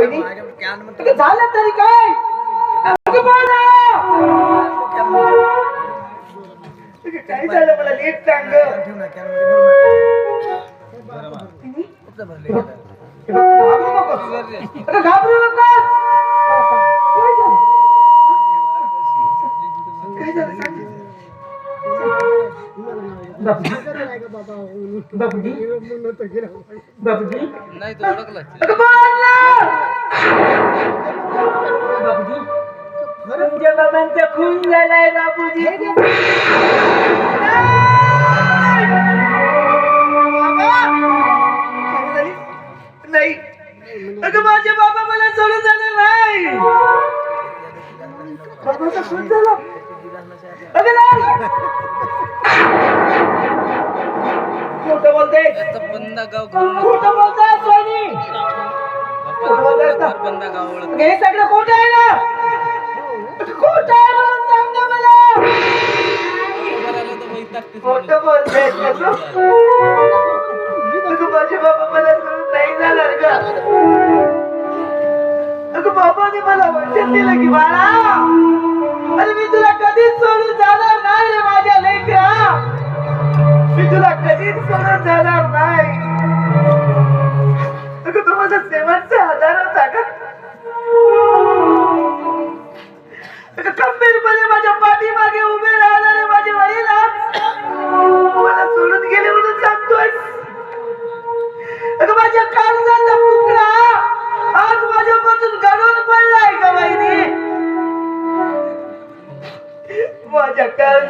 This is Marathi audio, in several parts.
वहिनी? झालं तरी काय? काय झालं मला नीट सांग? नका? घाबरू नकोस. काय झालं? बाबूजी बाबूजी बाबूजी नाही तो ओळखला. तुमच्या बाबांचा खून झालाय बाबूजी. नाही. अगं माझे बाबा मला सोडून जाणार नाही. बाबाचा खून झाला. अगं नाही. खोटं बोलते खोटं सोनी. हे सगळं खोटं आहे ना? खोटं आहे म्हणून सांग ना मला? खोटं बोलते अगं माझे बाबा मला सोडून नाही जाणार का? अगं बाबाने मला वचन दिलं की बाळा अरे मी तुला कधीच सोडून जाणार नाही रे माझ्या लेकरा. मी तुला कधीच सोडून जाणार नाही.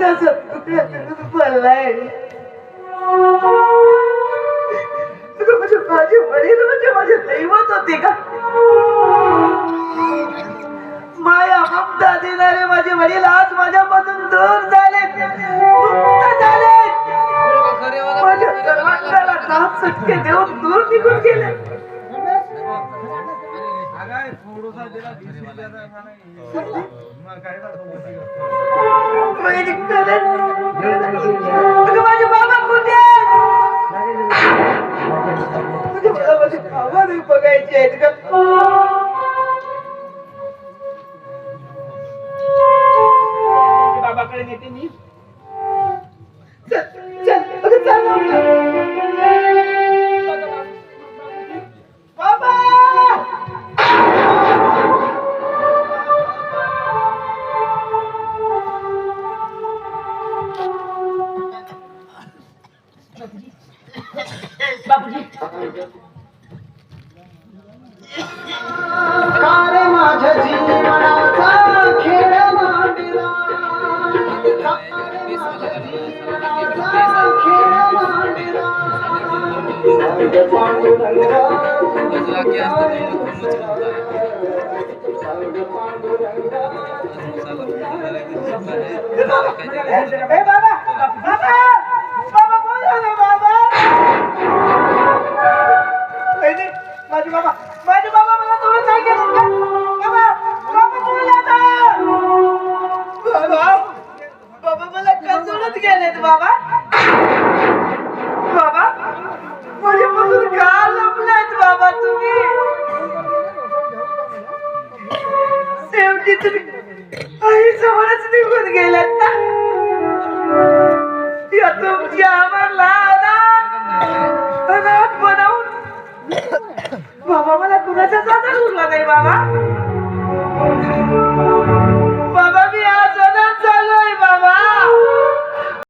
माझ्या काळजाचा पडलाय माझे वडील म्हणजे माझे दैवत होते का माया ममता देणारे माझे वडील आज माझ्यापासून दूर झाले मुक्त झाले माझ्या सर्वांना नाम सटके देऊन दूर निघून गेले माझे बाबा कुठे माझे बघायचे आहेत का? बाबाकडे नेते मी. चल चल चल कारे माझ्या जीवनाचा खेळ मांडला. बाबा माझे बाबा माझे बाबा मला सोडून नाही गेले का? बाबा बाबा बाबा बाबा मला का सोडून गेलेत बाबा. बाबा माझ्यापासून का बाबा तुम्ही. शेवटी तुम्ही आई समोरच निघून गेलात ना. या तुमची आम्हाला बाबा मला कुणाचा आधार उरला नाही बाबा.